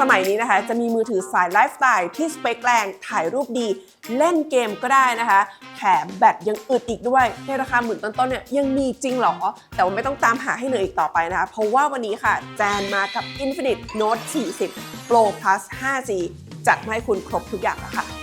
สมัยนี้นะคะ จะมีมือถือสายไลฟ์สไตล์ที่สเปคแรงถ่ายรูปดี เล่นเกมก็ได้นะคะ แถมแบตยังอึดอีกด้วย ในราคาหมื่นต้นๆเนี่ยยังมีจริงเหรอ แต่ว่าไม่ต้องตามหาให้เหนื่อยอีกต่อไปนะคะ เพราะว่าวันนี้ค่ะ แจนมากับ Infinite Note 40 Pro Plus 5G จัดมาให้คุณครบทุกอย่างแล้วค่ะ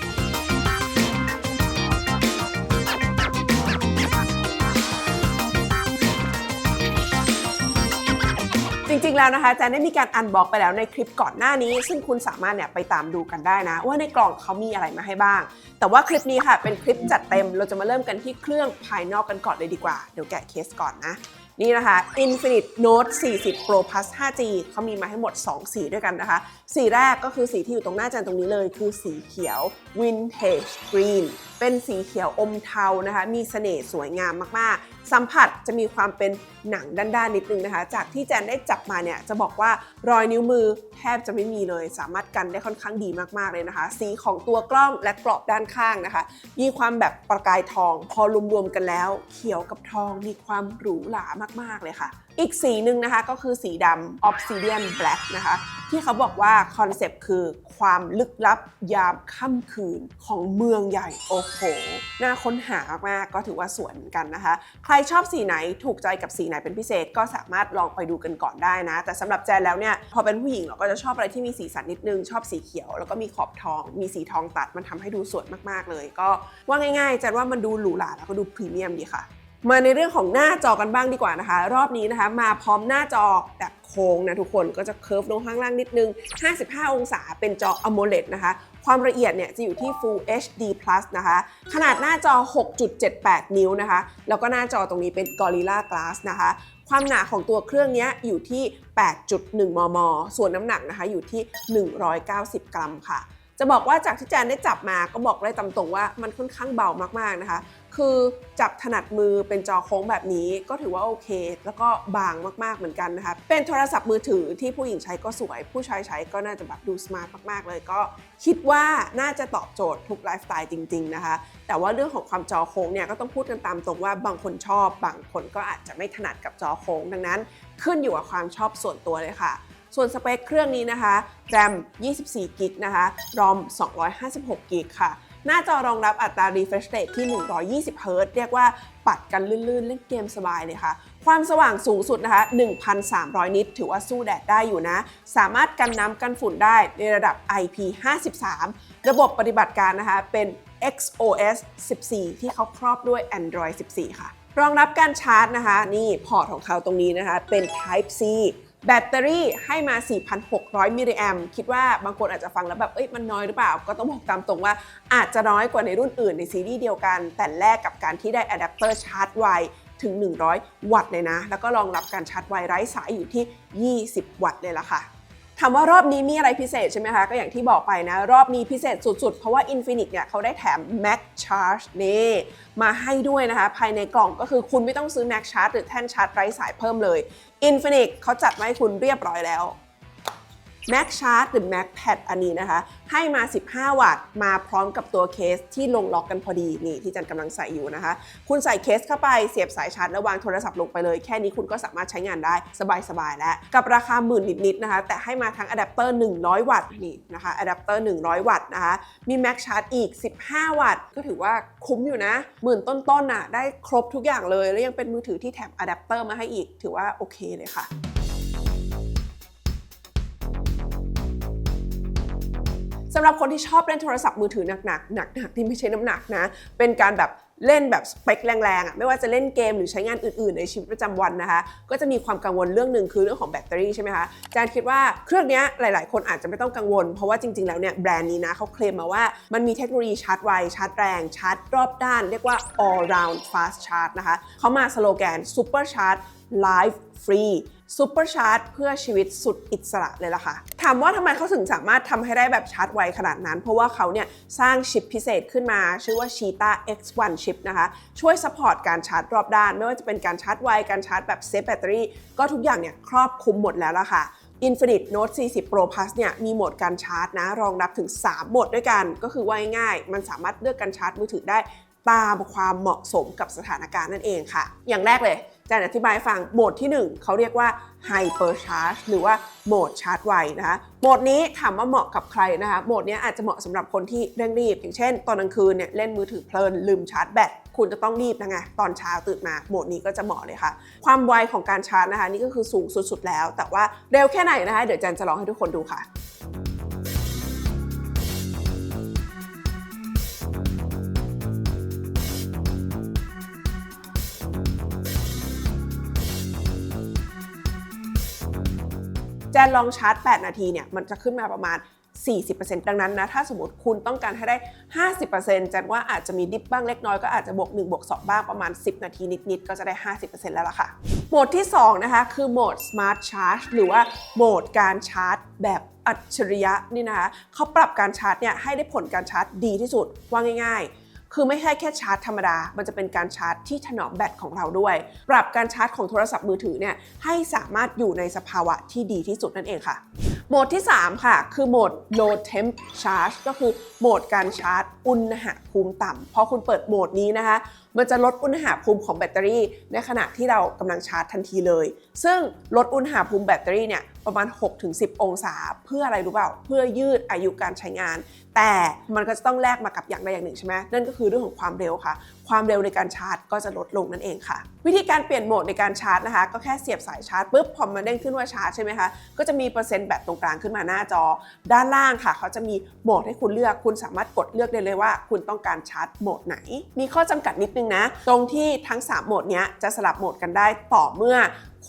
ริงๆแล้วนะคะแจนได้มีการอันบ็อกไปแล้วในคลิปก่อนหน้านี้ ซึ่งคุณสามารถเนี่ยไปตามดูกันได้นะ ว่าในกล่องเขามีอะไรมาให้บ้าง แต่ว่าคลิปนี้ค่ะเป็นคลิปจัดเต็ม เราจะมาเริ่มกันที่เครื่องภายนอกกันก่อนเลยดีกว่าเดี๋ยวแกะเคสก่อนนะนี่นะคะ Infinite Note 40 Pro Plus 5G เขามีมาให้หมด 2 สีด้วยกันนะคะ สีแรกก็คือสีที่อยู่ตรงหน้าจานตรงนี้เลย คือสีเขียว Vintage Green เป็นสีเขียวอมเทานะคะ มีเสน่ห์สวยงามมากๆ สัมผัสจะมีความเป็นหนังด้านๆนิดนึงนะคะ จากที่แจนได้จับมาเนี่ยจะบอกว่ารอยนิ้วมือแทบจะไม่มีเลย สามารถกันได้ค่อนข้างดีมากๆเลยนะคะ สีของตัวกล้องและกรอบด้านข้างนะคะ มีความแบบประกายทอง พอรวมๆกันแล้ว เขียวกับทองมีความหรูหรามากๆเลยค่ะ อีกสีหนึ่งนะคะก็คือสีดำ Obsidian Black นะคะ ที่เขาบอกว่าคอนเซปต์คือความลึกลับยามค่ำคืนของเมืองใหญ่ โอ้โห น่าค้นหามากก็ถือว่าสวยเหมือนกันนะคะ ใครชอบสีไหนถูกใจกับสีไหนเป็นพิเศษก็สามารถลองไปดูกันก่อนได้นะ แต่สำหรับแจนแล้วเนี่ยพอเป็นผู้หญิงเราก็จะชอบอะไรที่มีสีสันนิดนึง ชอบสีเขียว แล้วก็มีขอบทอง มีสีทองตัดมันทำให้ดูสวยมากๆเลย ก็ว่าง่ายๆแจนว่ามันดูหรูหราแล้วก็ดูพรีเมียมดีค่ะ มาในเรื่องของหน้าจอกันบ้างดีกว่านะคะ รอบนี้นะคะมาพร้อมหน้าจอแบบโค้งนะทุกคนก็จะเคิร์ฟลงข้างล่างนิดนึง 55 องศาเป็นจอ AMOLED นะคะ ความละเอียดเนี่ยจะอยู่ที่ Full HD Plus นะคะ ขนาดหน้าจอ 6.78 นิ้วนะคะ แล้วก็หน้าจอตรงนี้เป็น Gorilla Glass นะคะ ความหนาของตัวเครื่องเนี้ยอยู่ที่ 8.1 มม ส่วนน้ำหนักนะคะอยู่ที่ 190 กรัมค่ะจะบอกว่าจากที่แจนได้จับมาก็บอกได้ตามตรงว่ามันค่อนข้างเบามากๆนะคะ คือจับถนัดมือเป็นจอโค้งแบบนี้ก็ถือว่าโอเค แล้วก็บางมากๆเหมือนกันนะคะ เป็นโทรศัพท์มือถือที่ผู้หญิงใช้ก็สวย ผู้ชายใช้ก็น่าจะแบบดูสมาร์ทมากๆ เลยก็คิดว่าน่าจะตอบโจทย์ทุกไลฟ์สไตล์จริง ๆ นะคะ แต่ว่าเรื่องของความจอโค้งเนี่ยก็ต้องพูดกันตามตรงว่าบางคนชอบ บางคนก็อาจจะไม่ถนัดกับจอโค้ง ดังนั้น ขึ้นอยู่กับความชอบส่วนตัวเลยค่ะส่วนสเปคเครื่องนี้นะคะ RAM 24 กิกนะคะ ROM 256 กิกค่ะ หน้าจอรองรับอัตรา refresh rate ที่ 120 Hz เรียกว่าปัดกันลื่นๆ เล่นเกมสบายเลยค่ะ ความสว่างสูงสุดนะคะ 1,300 นิตถือว่าสู้แดดได้อยู่นะ สามารถกันน้ำกันฝุ่นได้ในระดับ IP53 ระบบปฏิบัติการนะคะเป็น XOS 14 ที่เขาครอบด้วย Android 14 ค่ะ รองรับการชาร์จนะคะ นี่พอร์ตของเขาตรงนี้นะคะ เป็น Type C แบตเตอรี่ให้มา 4,600 มิลลิแอมคิดว่าบางคนอาจจะฟังแล้วแบบ เอ้ย มันน้อยหรือเปล่า ก็ต้องบอกตามตรงว่าอาจจะน้อยกว่าในรุ่นอื่นในซีรีส์เดียวกัน แต่แลกกับการที่ได้อะแดปเตอร์ชาร์จไวถึง 100 วัตต์เลยนะ แล้วก็รองรับการชาร์จไวไร้สายอยู่ที่ 20 วัตต์เลยล่ะค่ะ ถามว่ารอบนี้มีอะไรพิเศษใช่ไหมคะ ก็อย่างที่บอกไปนะ รอบนี้พิเศษสุดๆ เพราะว่า Infinix เนี่ยเขาได้แถม Mac Charge นี่มาให้ด้วยนะคะ ภายในกล่องก็คือคุณไม่ต้องซื้อ Mac Charge หรือแท่นชาร์จไร้สายเพิ่มเลย Infinix เขาจัดมาให้คุณเรียบร้อยแล้ว Max Charge หรือ Max Pad อันนี้นะคะ ให้มา 15 วัตต์ มาพร้อมกับตัวเคสที่ลงล็อกกันพอดีนี่ที่จันกำลังใส่อยู่นะคะ คุณใส่เคสเข้าไปเสียบสายชาร์จแล้ววางโทรศัพท์ลงไปเลย แค่นี้คุณก็สามารถใช้งานได้สบายๆแล้ว กับราคาหมื่นนิดๆนะคะ แต่ให้มาทั้งอะแดปเตอร์ 100 วัตต์นี่นะคะอะแดปเตอร์ 100 วัตต์นะคะ มี Max Charge อีก 15 วัตต์ ก็ถือว่าคุ้มอยู่นะหมื่นต้นๆน่ะได้ครบทุกอย่างเลย แล้วยังเป็นมือถือที่แถมอะแดปเตอร์มาให้อีกถือว่าโอเคเลยค่ะ สำหรับคนที่ชอบเล่นโทรศัพท์มือถือหนักๆหนักๆที่ไม่ใช่น้ำหนักนะ เป็นการแบบเล่นแบบสเปคแรงๆอะไม่ว่าจะเล่นเกมหรือใช้งานอื่นๆ ในชีวิตประจำวันนะคะ ก็จะมีความกังวลเรื่องหนึ่งคือเรื่องของแบตเตอรี่ใช่ไหมคะอาจารย์คิดว่าเครื่องนี้หลายๆ คนอาจจะไม่ต้องกังวล เพราะว่าจริงๆ แล้วเนี่ยแบรนด์นี้นะเขาเคลมมาว่ามันมีเทคโนโลยีชาร์จไว ชาร์จแรง ชาร์จรอบด้าน เรียกว่า all round fast charge นะคะเขามาสโลแกน super charge life free ซูเปอร์ชาร์จเพื่อชีวิตสุดอิสระเลยล่ะค่ะ ถามว่าทำไมเขาถึงสามารถทำให้ได้แบบชาร์จไวขนาดนั้น เพราะว่าเขาเนี่ยสร้างชิปพิเศษขึ้นมา ชื่อว่า Cheetah X1 ชิปนะคะ ช่วยสปอร์ตการชาร์จรอบด้าน ไม่ว่าจะเป็นการชาร์จไว การชาร์จแบบเซฟแบตเตอรี่ก็ทุกอย่างเนี่ยครอบคลุมหมดแล้วล่ะค่ะ Infinite Note 40 Pro Plus เนี่ยมีโหมดการชาร์จนะ รองรับถึง 3 โหมดด้วยกัน ก็คือว่าง่ายๆ มันสามารถเลือกการชาร์จมือถือได้ ตามความเหมาะสมกับสถานการณ์นั่นเองค่ะ อย่างแรกเลยจนอธิบายฟังโหมดที่ 1 เขาเรียกว่า Hyper Charge หรือว่าโหมดชาร์จไวนะคะโหมดนี้ถามว่าเหมาะกับใครนะคะโหมดนี้อาจจะเหมาะสำหรับคนที่เร่งรีบ อย่างเช่น ตอนกลางคืนเนี่ยเล่นมือถือเพลินลืมชาร์จแบตคุณจะต้องรีบนะไงตอนเช้าตื่นมาโหมดนี้ก็จะเหมาะเลยค่ะ ความไวของการชาร์จนะคะนี่ก็คือสูงสุดๆแล้ว แต่ว่าเร็วแค่ไหนนะคะเดี๋ยวแจนจะลองให้ทุกคนดูค่ะ แจนลองชาร์จ 8 นาทีเนี่ยมันจะขึ้นมาประมาณ 40%ดังนั้นนะ ถ้าสมมติคุณต้องการให้ได้ 50%แจนว่าอาจจะมีดิฟบ้างเล็กน้อยก็อาจจะบวก1บวก2บ้างประมาณ 10 นาทีนิดๆ ก็จะได้ 50%แล้วล่ะค่ะ โหมดที่ 2 นะคะ คือโหมด Smart Charge หรือว่าโหมดการชาร์จแบบอัจฉริยะนี่นะคะเขาปรับการชาร์จเนี่ยให้ได้ผลการชาร์จดีที่สุดว่าง่าย ๆ คือไม่ใช่แค่ชาร์จธรรมดา มันจะเป็นการชาร์จที่ถนอมแบตของเราด้วย ปรับการชาร์จของโทรศัพท์มือถือเนี่ยให้สามารถอยู่ในสภาวะที่ดีที่สุดนั่นเองค่ะ โหมดที่ 3 ค่ะ คือโหมด low temp charge ก็คือโหมดการชาร์จอุณหภูมิต่ำพอคุณเปิดโหมดนี้นะคะ มันจะลดอุณหภูมิของแบตเตอรี่ ในขณะที่เรากำลังชาร์จทันทีเลย ซึ่งลดอุณหภูมิแบตเตอรี่เนี่ย ประมาณ 6-10 องศา เพื่ออะไรรู้เปล่า เพื่อยืดอายุการใช้งาน แต่มันก็จะต้องแลกมากับอย่างใดอย่างหนึ่งใช่ไหมนั่นก็คือเรื่องของความเร็วค่ะ ความเร็วในการชาร์จก็จะลดลงนั่นเองค่ะ วิธีการเปลี่ยนโหมดในการชาร์จนะคะ ก็แค่เสียบสายชาร์จปุ๊บพอมันเด้งขึ้นว่าชาร์จใช่ไหมคะก็จะมีเปอร์เซ็นต์แบตตรงกลางขึ้นมาหน้าจอ ด้านล่างค่ะ เขาจะมีโหมดให้คุณเลือก คุณสามารถกดเลือกได้เลยว่า คุณต้องการชาร์จโหมดไหน มีข้อจำกัดนิดนึงนะ ตรงที่ทั้ง 3 โหมดเนี้ยจะสลับโหมดกันได้ต่อเมื่อ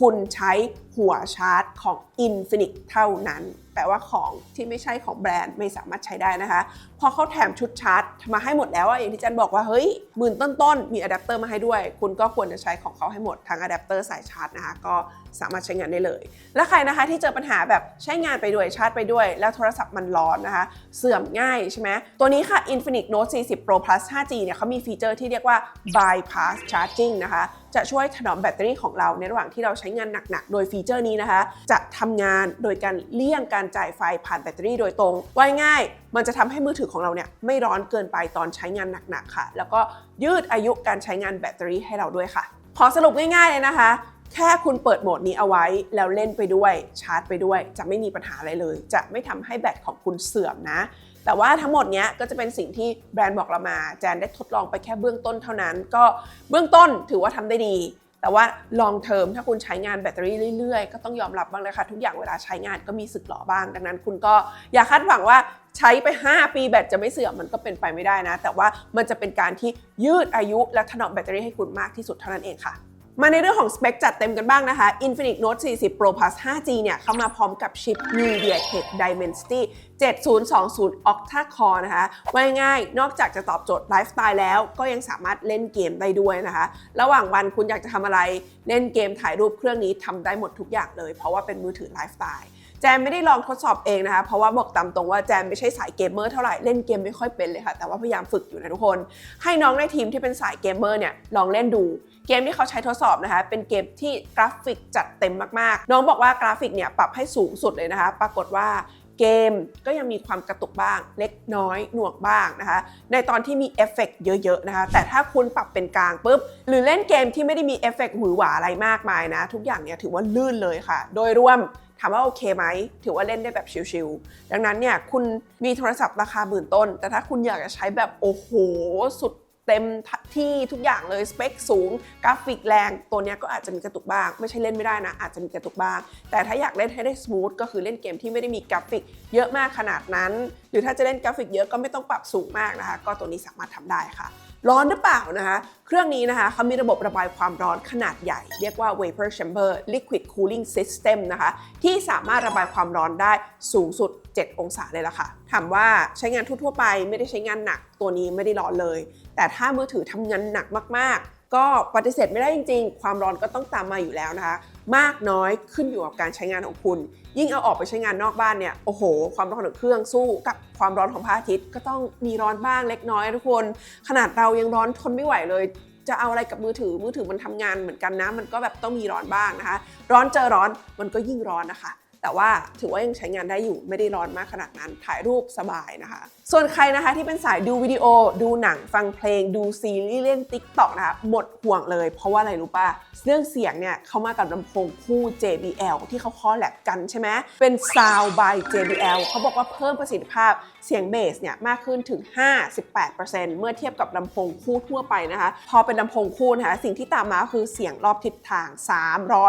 คุณใช้ หัวชาร์จของ Infinix เท่านั้น แปลว่าของที่ไม่ใช่ของแบรนด์ไม่สามารถใช้ได้นะคะ พอเขาแถมชุดชาร์จมาให้หมดแล้วอะอย่างที่จันบอกว่า เฮ้ยหมื่นต้นๆ มีอะแดปเตอร์มาให้ด้วย คุณก็ควรจะใช้ของเขาให้หมดทั้งอะแดปเตอร์สายชาร์จนะคะ ก็สามารถใช้งานได้เลย แล้วใครนะคะที่เจอปัญหาแบบใช้งานไปด้วยชาร์จไปด้วย แล้วโทรศัพท์มันร้อนนะคะ เสื่อมง่ายใช่ไหมตัวนี้ค่ะ Infinix Note 40 Pro Plus 5G เนี่ยเขามีฟีเจอร์ที่เรียกว่า bypass charging นะคะจะช่วยถนอมแบตเตอรี่ของเราในระหว่างที่เราใช้งานหนักๆ โดยฟีเจอร์นี้นะคะ จะทำงานโดยการเลี่ยงการจ่ายไฟผ่านแบตเตอรี่โดยตรงว่าง่าย มันจะทำให้มือถือของเราเนี่ยไม่ร้อนเกินไปตอนใช้งานหนักๆค่ะ แล้วก็ยืดอายุการใช้งานแบตเตอรี่ให้เราด้วยค่ะ ขอสรุปง่ายๆเลยนะคะแค่คุณเปิดโหมดนี้เอาไว้แล้วเล่นไปด้วยชาร์จไปด้วย จะไม่มีปัญหาอะไรเลย จะไม่ทำให้แบตของคุณเสื่อมนะ แต่ว่าทั้งหมดเนี้ยก็จะเป็นสิ่งที่แบรนด์บอกเรามา แจนได้ทดลองไปแค่เบื้องต้นเท่านั้น ก็เบื้องต้นถือว่าทำได้ดี แต่ว่า long term ถ้าคุณใช้งานแบตเตอรี่เรื่อยๆ ก็ต้องยอมรับบ้างนะคะ ทุกอย่างเวลาใช้งานก็มีสึกหรอบ้าง ดังนั้นคุณก็อย่าคาดหวังว่าใช้ไป 5 ปีแบตจะไม่เสื่อมมันก็เป็นไปไม่ได้นะ แต่ว่ามันจะเป็นการที่ยืดอายุและถนอมแบตเตอรี่ให้คุณมากที่สุดเท่านั้นเองค่ะ มาในเรื่องของสเปคจัดเต็มกันบ้างนะคะ Infinix Note 40 Pro Plus 5G เนี่ยเข้ามาพร้อมกับชิป MediaTek Dimensity 7020 Octa Core นะคะว่าง่ายนอกจากจะตอบโจทย์ไลฟ์สไตล์แล้วก็ยังสามารถเล่นเกมได้ด้วยนะคะ ระหว่างวันคุณอยากจะทำอะไรเล่นเกมถ่ายรูปเครื่องนี้ทำได้หมดทุกอย่างเลย เพราะว่าเป็นมือถือไลฟ์สไตล์แจมไม่ได้ลองทดสอบเองนะคะ เพราะว่าบอกตามตรงว่าแจมไม่ใช่สายเกมเมอร์เท่าไหร่ เล่นเกมไม่ค่อยเป็นเลยค่ะ แต่ว่าพยายามฝึกอยู่นะทุกคน ให้น้องในทีมที่เป็นสายเกมเมอร์เนี่ยลองเล่นดู เกมที่เขาใช้ทดสอบนะคะ เป็นเกมที่กราฟิกจัดเต็มมากๆ น้องบอกว่ากราฟิกเนี่ยปรับให้สูงสุดเลยนะคะ ปรากฏว่าเกมก็ยังมีความกระตุกบ้าง เล็กน้อยหน่วงบ้างนะคะ ในตอนที่มีเอฟเฟกต์เยอะๆนะคะ แต่ถ้าคุณปรับเป็นกลางปุ๊บ หรือเล่นเกมที่ไม่ได้มีเอฟเฟกต์หวือหวาอะไรมากมายนะ ทุกอย่างเนี่ยถือว่าลื่นเลยค่ะ โดยรวมถามว่าโอเคไหม ถือว่าเล่นได้แบบชิลๆดังนั้นเนี่ยคุณมีโทรศัพท์ราคาหมื่นต้น แต่ถ้าคุณอยากจะใช้แบบโอ้โหสุด เต็มที่ทุกอย่างเลยสเปคสูง กราฟิกแรงตัวนี้ก็อาจจะมีกระตุกบ้าง ไม่ใช่เล่นไม่ได้นะ อาจจะมีกระตุกบ้าง แต่ถ้าอยากเล่นให้ได้สมูทก็คือเล่นเกมที่ไม่ได้มีกราฟิกเยอะมากขนาดนั้น หรือถ้าจะเล่นกราฟิกเยอะก็ไม่ต้องปรับสูงมากนะคะ ก็ตัวนี้สามารถทำได้ค่ะ ร้อนหรือเปล่านะคะ เครื่องนี้นะคะเขามีระบบระบายความร้อนขนาดใหญ่ เรียกว่า vapor chamber liquid cooling system นะคะ ที่สามารถระบายความร้อนได้สูงสุด 7 องศาเลยล่ะค่ะ ถามว่าใช้งานทั่วๆไปไม่ได้ใช้งานหนักตัวนี้ไม่ได้ร้อนเลย แต่ถ้ามือถือทำงานหนักมากๆ ก็ปฏิเสธไม่ได้จริงๆ ความร้อนก็ต้องตามมาอยู่แล้วนะคะ มากน้อยขึ้นอยู่กับการใช้งานของคุณ ยิ่งเอาออกไปใช้งานนอกบ้านเนี่ยโอ้โห ความร้อนของเครื่องสู้กับความร้อนของพระอาทิตย์ก็ต้องมีร้อนบ้างเล็กน้อยทุกคน ขนาดเรายังร้อนทนไม่ไหวเลยจะเอาอะไรกับมือถือมือถือมันทำงานเหมือนกันนะ มันก็แบบต้องมีร้อนบ้างนะคะ ร้อนเจอร้อนมันก็ยิ่งร้อนนะคะ แต่ว่าถือว่ายังใช้งานได้อยู่ไม่ได้ร้อนมากขนาดนั้นถ่ายรูปสบายนะคะ ส่วนใครนะคะที่เป็นสายดูวิดีโอ ดูหนังฟังเพลง ดูซีรีส์เล่น t ิ k t o k นะคะหมดห่วงเลย เพราะว่าอะไรรู้ป่ะ เรื่องเสียงเนี่ยเขามากับลำโพงคู่ JBL ที่เขาคอแลบกันใช่ไหมเป็น Sound by JBL เขาบอกว่าเพิ่มประสิทธิภาพเสียงเบสเนี่ยมากขึ้นถึง 58%เมื่อเทียบกับลำโพงคู่ทั่วไปนะคะ พอเป็นลำโพงคู่นะคะสิ่งที่ตามมาคือเสียงรอบทิศทาง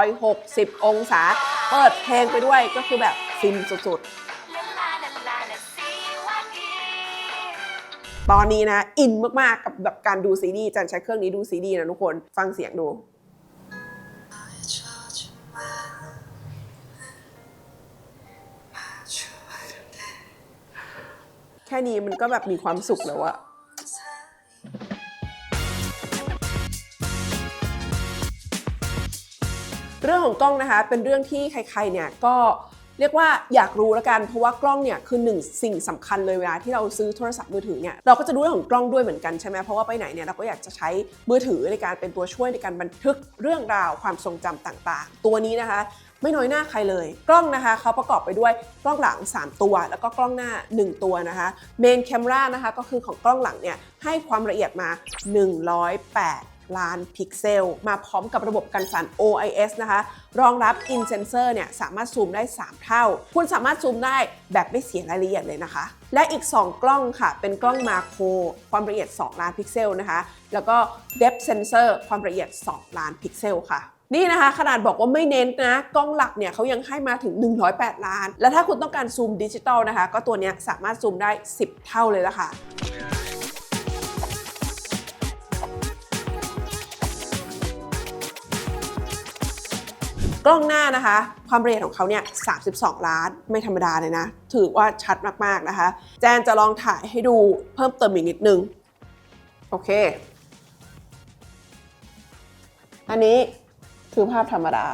360 องศา เปิดเพลงไปด้วยก็คือแบบฟินสุดๆ ตอนนี้นะอินมากๆกับแบบการดูซีรีส์จันใช้เครื่องนี้ดูซีรีส์นะทุกคนฟังเสียงดูแค่นี้มันก็แบบมีความสุขแล้วอะเรื่องของกล้องนะคะ เป็นเรื่องที่ใครๆเนี่ยก็ เรียกว่าอยากรู้แล้วกันเพราะว่ากล้องเนี่ยคือหนึ่งสิ่งสำคัญเลยเวลาที่เราซื้อโทรศัพท์มือถือเนี่ยเราก็จะรู้เรื่องของกล้องด้วยเหมือนกันใช่ไหมเพราะว่าไปไหนเนี่ยเราก็อยากจะใช้มือถือในการเป็นตัวช่วยในการบันทึกเรื่องราวความทรงจำต่าง ๆ ตัวนี้นะคะไม่น้อยหน้าใครเลย กล้องนะคะเขาประกอบไปด้วยกล้องหลัง 3 ตัว แล้วก็กล้องหน้า 1 ตัวนะคะเมนแคม r a นะคะก็คือของกล้องหลังเนี่ยให้ความละเอียดมา 108 ล้านพิกเซล มาพร้อมกับระบบกันสั่น OIS นะคะ รองรับ In Sensor เนี่ยสามารถซูมได้ 3 เท่า คุณสามารถซูมได้แบบไม่เสียรายละเอียดเลยนะคะ และอีก 2 กล้องค่ะ เป็นกล้องมาโคร ความละเอียด 2 ล้านพิกเซลนะคะ แล้วก็ Depth Sensor ความละเอียด 2 ล้านพิกเซลค่ะนี่นะคะขนาดบอกว่าไม่เน้นนะ กล้องหลักเนี่ยเขายังให้มาถึง 108 ล้าน แล้วถ้าคุณต้องการซูมดิจิตอลนะคะ ก็ตัวนี้สามารถซูมได้ 10 เท่าเลยละค่ะ กล้องหน้านะคะ ความละเอียดของเขาเนี่ย 32 ล้านไม่ธรรมดาเลยนะ ถือว่าชัดมากๆนะคะ แจนจะลองถ่ายให้ดูเพิ่มเติมอีกนิดนึง โอเค อันนี้คือภาพธรรมดา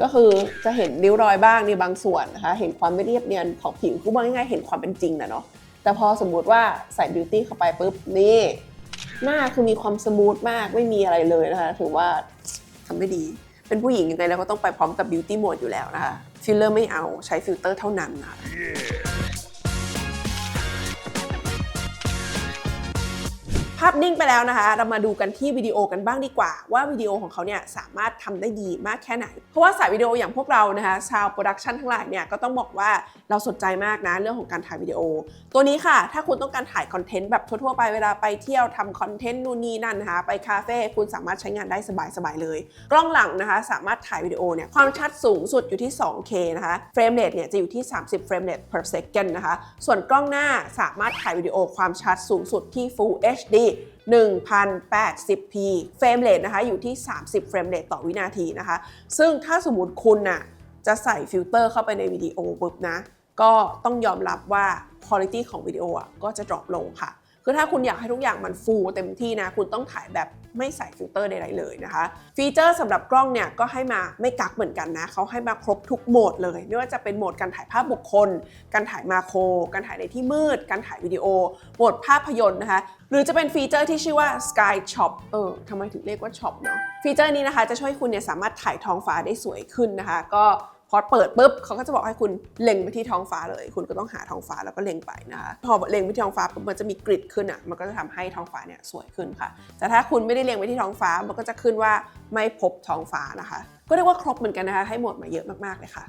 ก็คือจะเห็นริ้วรอยบ้างในบางส่วนนะคะ เห็นความไม่เรียบเนียนของผิวคือว่าง่ายๆเห็นความเป็นจริงนะเนาะ แต่พอสมมุติว่าใส่บิวตี้เข้าไปปุ๊บนี่หน้าคือมีความสมูทมากไม่มีอะไรเลยนะคะ ถือว่าทำได้ดี เป็นผู้หญิงยังไงเราก็ต้องไปพร้อมกับบิวตี้โหมดอยู่แล้วนะคะฟิลเลอร์ไม่เอาใช้ฟิลเตอร์เท่านั้นนะคะ ภาพนิ่งไปแล้วนะคะ เรามาดูกันที่วิดีโอกันบ้างดีกว่า ว่าวิดีโอของเขาเนี่ยสามารถทำได้ดีมากแค่ไหน เพราะว่าสายวิดีโออย่างพวกเรานะคะชาวโปรดักชันทั้งหลายเนี่ยก็ต้องบอกว่าเราสนใจมากนะเรื่องของการถ่ายวิดีโอ ตัวนี้ค่ะ ถ้าคุณต้องการถ่ายคอนเทนต์แบบทั่วๆไปเวลาไปเที่ยวทำคอนเทนต์นู่นนี่นั่นนะคะไปคาเฟ่คุณสามารถใช้งานได้สบายๆเลย กล้องหลังนะคะสามารถถ่ายวิดีโอเนี่ยความชัดสูงสุดอยู่ที่ 2K นะคะเฟรมเรทเนี่ยจะอยู่ที่ 30 เฟรมเรท per second นะคะส่วนกล้องหน้าสามารถถ่ายวิดีโอความชัดสูงสุดที่ Full HD 1080p เฟรมเรทนะคะอยู่ที่ 30 เฟรมเรทต่อวินาทีนะคะ ซึ่งถ้าสมมติคุณน่ะจะใส่ฟิลเตอร์เข้าไปในวิดีโอปุ๊บนะ ก็ต้องยอมรับว่าคุณภาพของวิดีโออะก็จะดรอปลงค่ะ คือถ้าคุณอยากให้ทุกอย่างมันฟูเต็มที่นะ คุณต้องถ่ายแบบ ไม่ใส่ฟิลเตอร์ใดๆเลยนะคะ ฟีเจอร์สำหรับกล้องเนี่ยก็ให้มาไม่กักเหมือนกันนะเขาให้มาครบทุกโหมดเลย ไม่ว่าจะเป็นโหมดการถ่ายภาพบุคคล การถ่ายมาโคร การถ่ายในที่มืด การถ่ายวิดีโอ โหมดภาพยนตร์นะคะหรือจะเป็นฟีเจอร์ที่ชื่อว่า Sky Shop เออทำไมถึงเรียกว่า Shop เนาะฟีเจอร์นี้นะคะจะช่วยคุณเนี่ยสามารถถ่ายท้องฟ้าได้สวยขึ้นนะคะ ก็ พอเปิดปุ๊บเขาก็จะบอกให้คุณเล็งไปที่ท้องฟ้าเลย คุณก็ต้องหาท้องฟ้าแล้วก็เล็งไปนะคะพอเล็งไปที่ท้องฟ้ามันจะมีกริดขึ้นอะมันก็จะทำให้ท้องฟ้าเนี่ยสวยขึ้นค่ะ แต่ถ้าคุณไม่ได้เล็งไปที่ท้องฟ้ามันก็จะขึ้นว่าไม่พบท้องฟ้านะคะ ก็เรียกว่าครบเหมือนกันนะคะให้หมดมาเยอะมากๆเลยค่ะ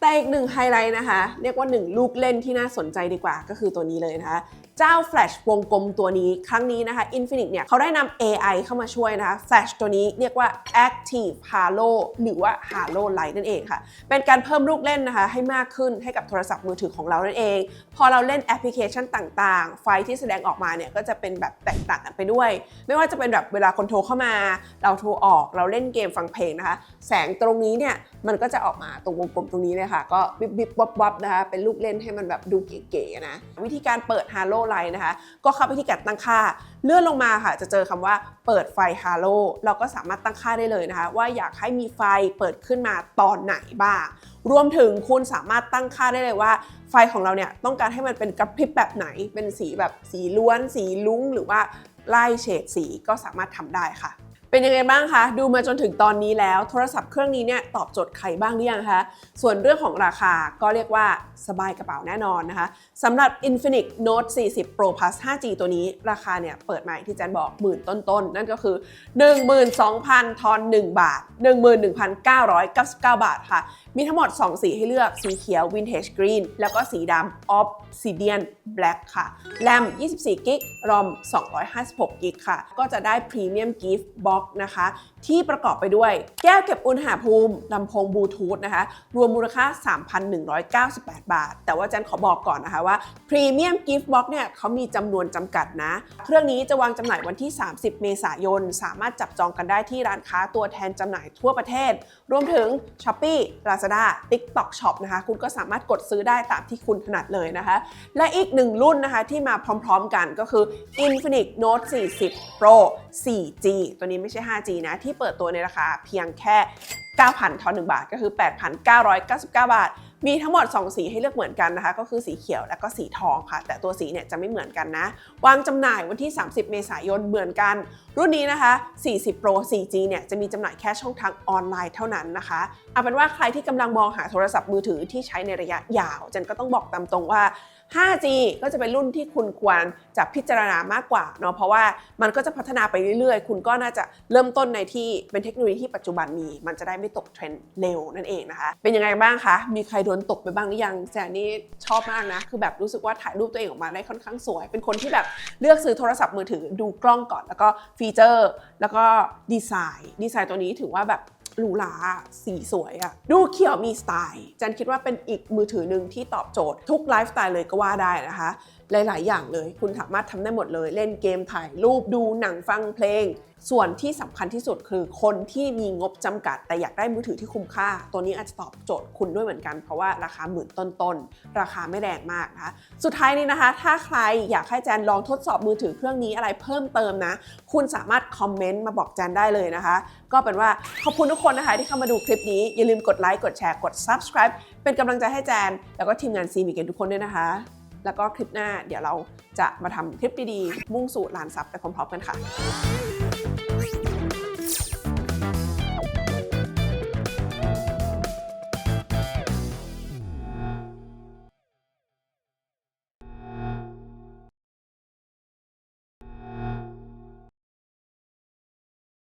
แต่อีกหนึ่งไฮไลท์นะคะ เรียกว่า 1 ลูกเล่นที่น่าสนใจดีกว่าก็คือตัวนี้เลยนะคะ เจ้า Flash วงกลมตัวนี้ครั้งนี้นะคะ Infinix เนี่ยเขาได้นำ AI เข้ามาช่วยนะคะ Flash ตัวนี้เรียกว่า Active Halo หรือว่า Halo Light นั่นเองค่ะ เป็นการเพิ่มลูกเล่นนะคะให้มากขึ้นให้กับโทรศัพท์มือถือของเรานั่นเอง พอเราเล่นแอปพลิเคชันต่างๆ ไฟที่แสดงออกมาเนี่ยก็จะเป็นแบบแตกต่างกันไปด้วย ไม่ว่าจะเป็นแบบเวลาคนโทรเข้ามา เราโทรออกเราเล่นเกมฟังเพลงนะคะ แสงตรงนี้เนี่ยมันก็จะออกมาตรงวงกลมตรงนี้เลยค่ะ ก็วิบวิบวับวับนะคะเป็นลูกเล่นให้มันแบบดูเก๋ๆนะวิธีการเปิด Halo Light นะคะ ก็เข้าไปที่การตั้งค่า เลื่อนลงมาค่ะ จะเจอคำว่าเปิดไฟฮาโลเราก็สามารถตั้งค่าได้เลยนะคะ ว่าอยากให้มีไฟเปิดขึ้นมาตอนไหนบ้าง รวมถึงคุณสามารถตั้งค่าได้เลยว่า ไฟของเราเนี่ยต้องการให้มันเป็นกระพริบแบบไหน เป็นสีแบบสีล้วน สีลุ้งหรือว่าไล่เฉดสีก็สามารถทำได้ค่ะ เป็นยังไงบ้างคะ ดูมาจนถึงตอนนี้แล้ว โทรศัพท์เครื่องนี้เนี่ยตอบโจทย์ใครบ้างหรือยังคะ ส่วนเรื่องของราคาก็เรียกว่าสบายกระเป๋าแน่นอนนะคะสำหรับ Infinix Note 40 Pro Plus 5G ตัวนี้ราคาเนี่ยเปิดใหม่ที่แจนบอกหมื่นต้นๆนั่นก็คือ 12,000 ทอน 1 บาท 11,999 บาทค่ะมีทั้งหมด 2 สีให้เลือก สีเขียว Vintage Green แล้วก็สีดำ Obsidian Black ค่ะ แรม 24 กิก ROM 256 กิกค่ะ ก็จะได้ Premium Gift Box นะคะ ที่ประกอบไปด้วย แก้วเก็บอุณหภูมิ ลำโพงบลูทูธนะคะ รวมมูลค่า 3,198 บาท แต่ว่าจันขอบอกก่อนนะคะว่า Premium Gift Box เนี่ยเขามีจำนวนจำกัดนะ เครื่องนี้จะวางจำหน่ายวันที่ 30 เมษายน สามารถจับจองกันได้ที่ร้านค้าตัวแทนจำหน่ายทั่วประเทศ รวมถึง Shopee Lazada TikTok Shop นะคะ คุณก็สามารถกดซื้อได้ตามที่คุณถนัดเลยนะคะ และอีกหนึ่งรุ่นนะคะที่มาพร้อมๆกันก็คือ Infinix Note 40 Pro 4G ตัวนี้ไม่ใช่ 5G นะที่เปิดตัวในราคาเพียงแค่ 9,000ทอน1บาท ก็คือ 8,999 บาท มีทั้งหมด 2 สีให้เลือกเหมือนกันนะคะ ก็คือสีเขียวและก็สีทองค่ะ แต่ตัวสีเนี่ยจะไม่เหมือนกันนะ วางจำหน่ายวันที่ 30 เมษายนเหมือนกัน รุ่นนี้นะคะ 40 Pro 4G เนี่ยจะมีจำหน่ายแค่ช่องทางออนไลน์เท่านั้นนะคะเอาเป็นว่าใครที่กำลังมองหาโทรศัพท์มือถือที่ใช้ในระยะยาวเจนก็ต้องบอกตามตรงว่า 5G ก็จะเป็นรุ่นที่คุณควรจะพิจารณามากกว่าเนาะเพราะว่ามันก็จะพัฒนาไปเรื่อยๆ คุณก็น่าจะเริ่มต้นในที่เป็นเทคโนโลยีที่ปัจจุบันมี มันจะได้ไม่ตกเทรนด์เร็วนั่นเองนะคะ เป็นยังไงบ้างคะ มีใครโดนตกไปบ้างหรือยังแจนนี่ชอบมากนะ คือแบบรู้สึกว่าถ่ายรูปตัวเองออกมาได้ค่อนข้างสวย เป็นคนที่แบบเลือกซื้อโทรศัพท์มือถือดูกล้องก่อน แล้วก็ฟีเจอร์ แล้วก็ดีไซน์ ดีไซน์ตัวนี้ถือว่าแบบ หรูหราสีสวยอะดูเขียวมีสไตล์จันคิดว่าเป็นอีกมือถือหนึ่งที่ตอบโจทย์ทุกไลฟ์สไตล์เลยก็ว่าได้นะคะ หลาย ๆ อย่างเลย คุณสามารถทำได้หมดเลย เล่นเกมถ่ายรูปดูหนังฟังเพลง ส่วนที่สำคัญที่สุดคือคนที่มีงบจำกัด แต่อยากได้มือถือที่คุ้มค่า ตัวนี้อาจจะตอบโจทย์คุณด้วยเหมือนกัน เพราะว่าราคาหมื่นต้น ๆ ราคาไม่แรงมากนะคะ สุดท้ายนี้นะคะ ถ้าใครอยากให้แจนลองทดสอบมือถือเครื่องนี้อะไรเพิ่มเติมนะ คุณสามารถคอมเมนต์มาบอกแจนได้เลยนะคะ ก็เป็นว่าขอบคุณทุกคนนะคะที่เข้ามาดูคลิปนี้ อย่าลืมกดไลค์ กดแชร์ กด subscribe เป็นกำลังใจให้แจน แล้วก็ทีมงานซีมีเกนทุกคนด้วยนะคะ แล้วก็คลิปหน้าเดี๋ยวเราจะมาทำคลิปดีๆมุ่งสู่ล้านซับไปพร้อมๆกันค่ะ